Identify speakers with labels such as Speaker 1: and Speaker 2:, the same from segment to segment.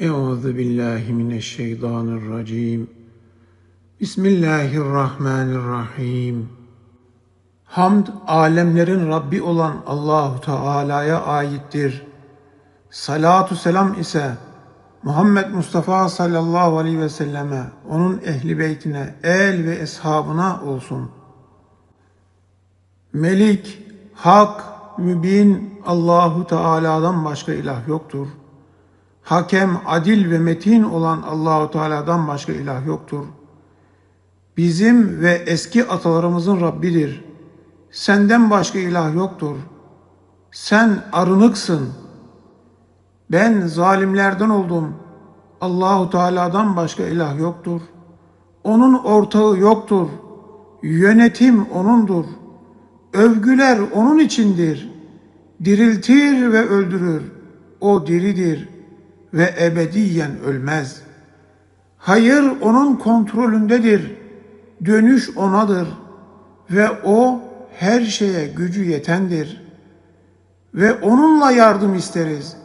Speaker 1: Euzu billahi mineşşeytanirracim. Bismillahirrahmanirrahim. Hamd alemlerin Rabbi olan Allahu Teala'ya aittir. Salatu selam ise Muhammed Mustafa sallallahu aleyhi ve selleme, onun ehli beytine, el ve eshabına olsun. Melik, hak, mübin Allahu Teala'dan başka ilah yoktur. Hakem, adil ve metin olan Allahu Teala'dan başka ilah yoktur. Bizim ve eski atalarımızın Rabbidir. Senden başka ilah yoktur. Sen arınıksın. Ben zalimlerden oldum. Allahu Teala'dan başka ilah yoktur. Onun ortağı yoktur. Yönetim onundur. Övgüler onun içindir. Diriltir ve öldürür. O diridir ve ebediyen ölmez. Hayır onun kontrolündedir. Dönüş onadır ve o her şeye gücü yetendir. Ve onunla yardım isteriz.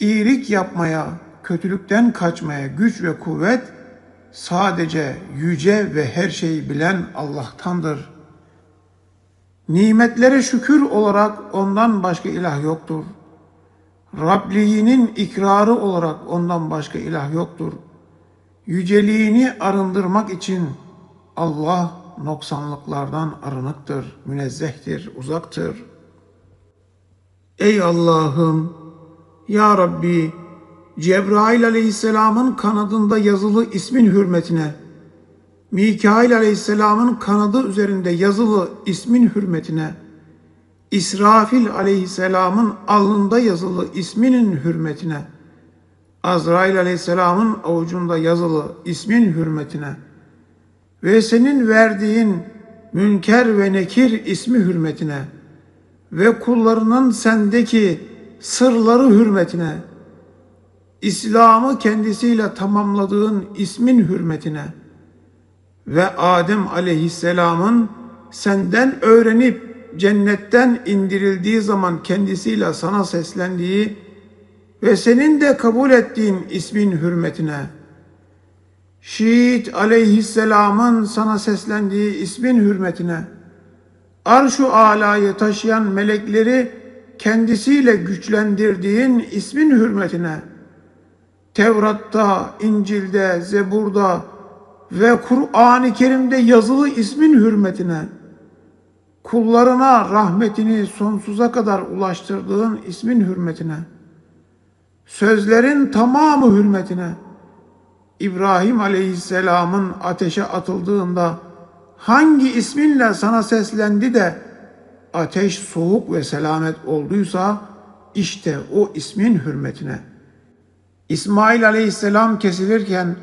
Speaker 1: İyilik yapmaya, kötülükten kaçmaya güç ve kuvvet sadece yüce ve her şeyi bilen Allah'tandır. Nimetlere şükür olarak ondan başka ilah yoktur. Rabliğinin ikrarı olarak ondan başka ilah yoktur. Yüceliğini arındırmak için Allah noksanlıklardan arınıktır, münezzehtir, uzaktır. Ey Allah'ım, Ya Rabbi, Cebrail aleyhisselamın kanadında yazılı ismin hürmetine, Mikail aleyhisselamın kanadı üzerinde yazılı ismin hürmetine, İsrafil aleyhisselamın alnında yazılı isminin hürmetine, Azrail aleyhisselamın avucunda yazılı ismin hürmetine ve senin verdiğin Münker ve Nekir ismi hürmetine ve kullarının sendeki sırları hürmetine, İslam'ı kendisiyle tamamladığın ismin hürmetine ve Adem aleyhisselamın senden öğrenip cennetten indirildiği zaman kendisiyle sana seslendiği ve senin de kabul ettiğin ismin hürmetine, Şiit aleyhisselamın sana seslendiği ismin hürmetine, arşu alayı taşıyan melekleri kendisiyle güçlendirdiğin ismin hürmetine, Tevrat'ta, İncil'de, Zebur'da ve Kur'an-ı Kerim'de yazılı ismin hürmetine, kullarına rahmetini sonsuza kadar ulaştırdığın ismin hürmetine, sözlerin tamamı hürmetine, İbrahim Aleyhisselam'ın ateşe atıldığında hangi isminle sana seslendi de ateş soğuk ve selamet olduysa işte o ismin hürmetine. İsmail Aleyhisselam kesilirken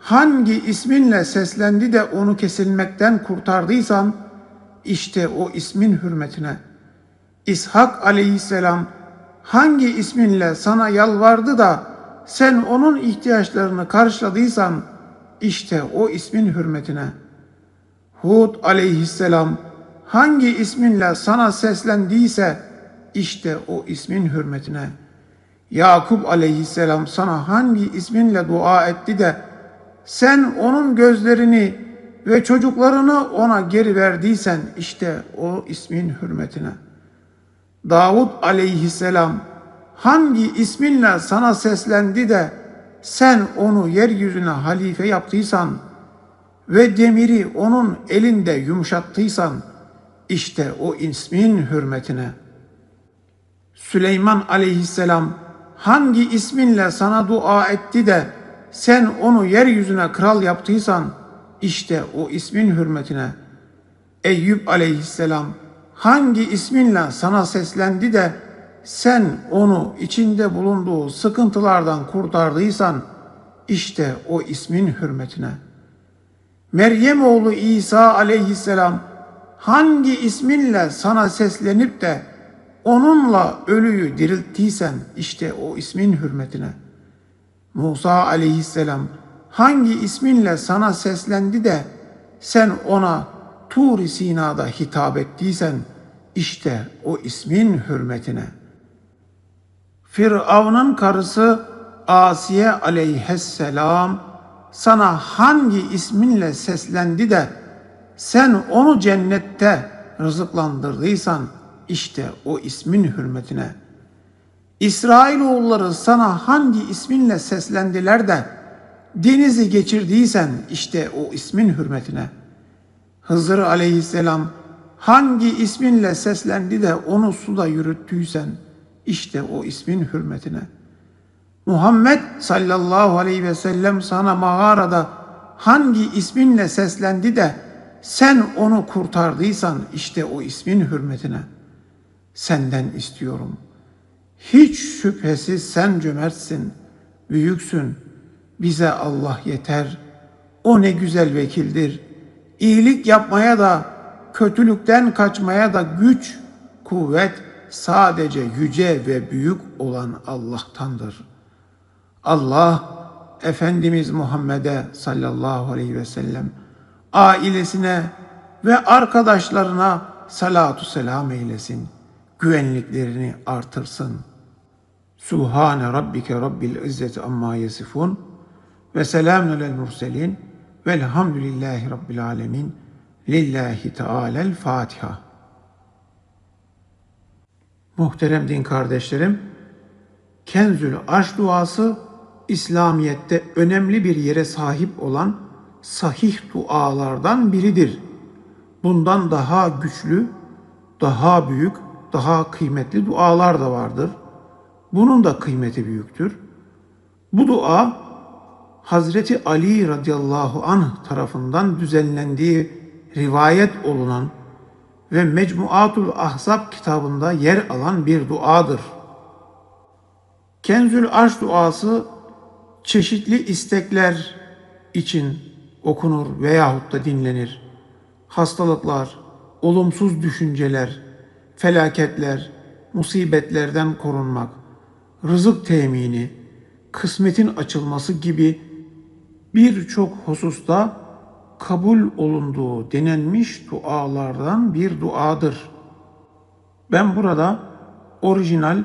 Speaker 1: hangi isminle seslendi de onu kesilmekten kurtardıysan işte o ismin hürmetine. İshak aleyhisselam hangi isminle sana yalvardı da sen onun ihtiyaçlarını karşıladıysan işte o ismin hürmetine. Hud aleyhisselam hangi isminle sana seslendiyse işte o ismin hürmetine. Yakup aleyhisselam sana hangi isminle dua etti de sen onun gözlerini ve çocuklarını ona geri verdiysen işte o ismin hürmetine. Davud aleyhisselam hangi isminle sana seslendi de sen onu yeryüzüne halife yaptıysan ve demiri onun elinde yumuşattıysan işte o ismin hürmetine. Süleyman aleyhisselam hangi isminle sana dua etti de sen onu yeryüzüne kral yaptıysan işte o ismin hürmetine. Eyüp aleyhisselam hangi isminle sana seslendi de sen onu içinde bulunduğu sıkıntılardan kurtardıysan işte o ismin hürmetine. Meryem oğlu İsa aleyhisselam hangi isminle sana seslenip de onunla ölüyü dirilttiysen işte o ismin hürmetine. Musa aleyhisselam hangi isminle sana seslendi de sen ona Tur-i Sina'da hitap ettiysen işte o ismin hürmetine. Firavun'un karısı Asiye aleyhisselam sana hangi isminle seslendi de sen onu cennette rızıklandırdıysan işte o ismin hürmetine. İsrailoğulları sana hangi isminle seslendiler de denizi geçirdiysen işte o ismin hürmetine. Hızır aleyhisselam hangi isminle seslendi de onu suda yürüttüysen işte o ismin hürmetine. Muhammed sallallahu aleyhi ve sellem sana mağarada hangi isminle seslendi de sen onu kurtardıysan işte o ismin hürmetine. Senden istiyorum. Hiç şüphesiz sen cömertsin, büyüksün. Bize Allah yeter. O ne güzel vekildir. İyilik yapmaya da, kötülükten kaçmaya da güç, kuvvet sadece yüce ve büyük olan Allah'tandır. Allah Efendimiz Muhammed'e sallallahu aleyhi ve sellem ailesine ve arkadaşlarına salatu selam eylesin. Güvenliklerini artırsın. Subhane rabbike rabbil izzeti amma yasifun ve selamun alel murselin velhamdülillahi rabbil alemin. Lillahi Teala'l Fatiha. Muhterem din kardeşlerim, Kenzül Arş duası İslamiyet'te önemli bir yere sahip olan sahih dualardan biridir. Bundan daha güçlü, daha büyük, daha kıymetli dualar da vardır. Bunun da kıymeti büyüktür. Bu dua Hazreti Ali radıyallahu anh tarafından düzenlendiği rivayet olunan ve Mecmuatul Ahzab kitabında yer alan bir duadır. Kenzül Arş duası çeşitli istekler için okunur veyahut da dinlenir. Hastalıklar, olumsuz düşünceler, felaketler, musibetlerden korunmak, rızık temini, kısmetin açılması gibi birçok hususta kabul olunduğu denenmiş dualardan bir duadır. Ben burada orijinal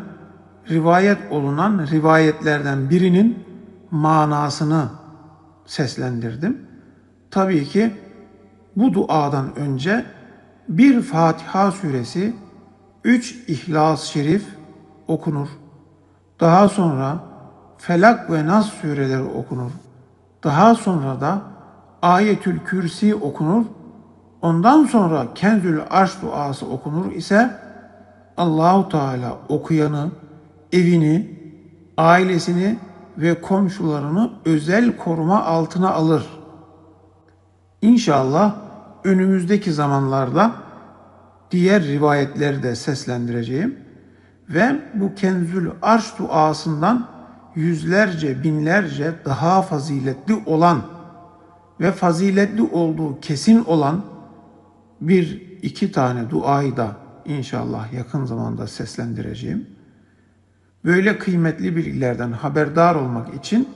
Speaker 1: rivayet olunan rivayetlerden birinin manasını seslendirdim. Tabii ki bu duadan önce bir Fatiha suresi, üç İhlas Şerif okunur. Daha sonra Felak ve Nas sureleri okunur. Daha sonra da Ayetül Kürsi okunur. Ondan sonra Kenzül Arş duası okunur ise Allahu Teala okuyanı, evini, ailesini ve komşularını özel koruma altına alır. İnşallah önümüzdeki zamanlarda diğer rivayetleri de seslendireceğim ve bu Kenzül Arş duasından yüzlerce, binlerce daha faziletli olan ve faziletli olduğu kesin olan bir iki tane duayı da inşallah yakın zamanda seslendireceğim. Böyle kıymetli bilgilerden haberdar olmak için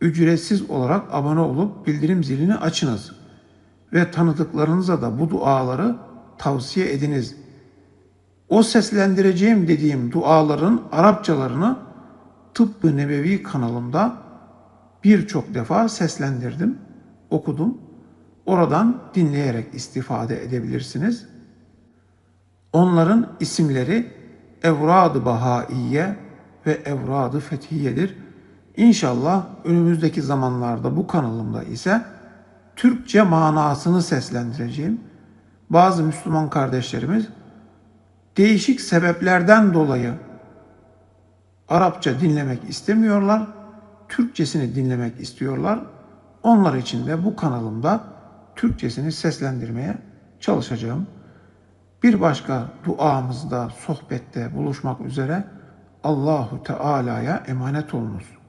Speaker 1: ücretsiz olarak abone olup bildirim zilini açınız ve tanıdıklarınıza da bu duaları tavsiye ediniz. O seslendireceğim dediğim duaların Arapçalarını Tıbbı Nebevi kanalımda birçok defa seslendirdim, okudum. Oradan dinleyerek istifade edebilirsiniz. Onların isimleri Evrad-ı Bahaiye ve Evrad-ı Fethiye'dir. İnşallah önümüzdeki zamanlarda bu kanalımda ise Türkçe manasını seslendireceğim. Bazı Müslüman kardeşlerimiz değişik sebeplerden dolayı Arapça dinlemek istemiyorlar. Türkçesini dinlemek istiyorlar. Onlar için de bu kanalımda Türkçesini seslendirmeye çalışacağım. Bir başka duamızda, sohbette buluşmak üzere Allahu Teala'ya emanet olunuz.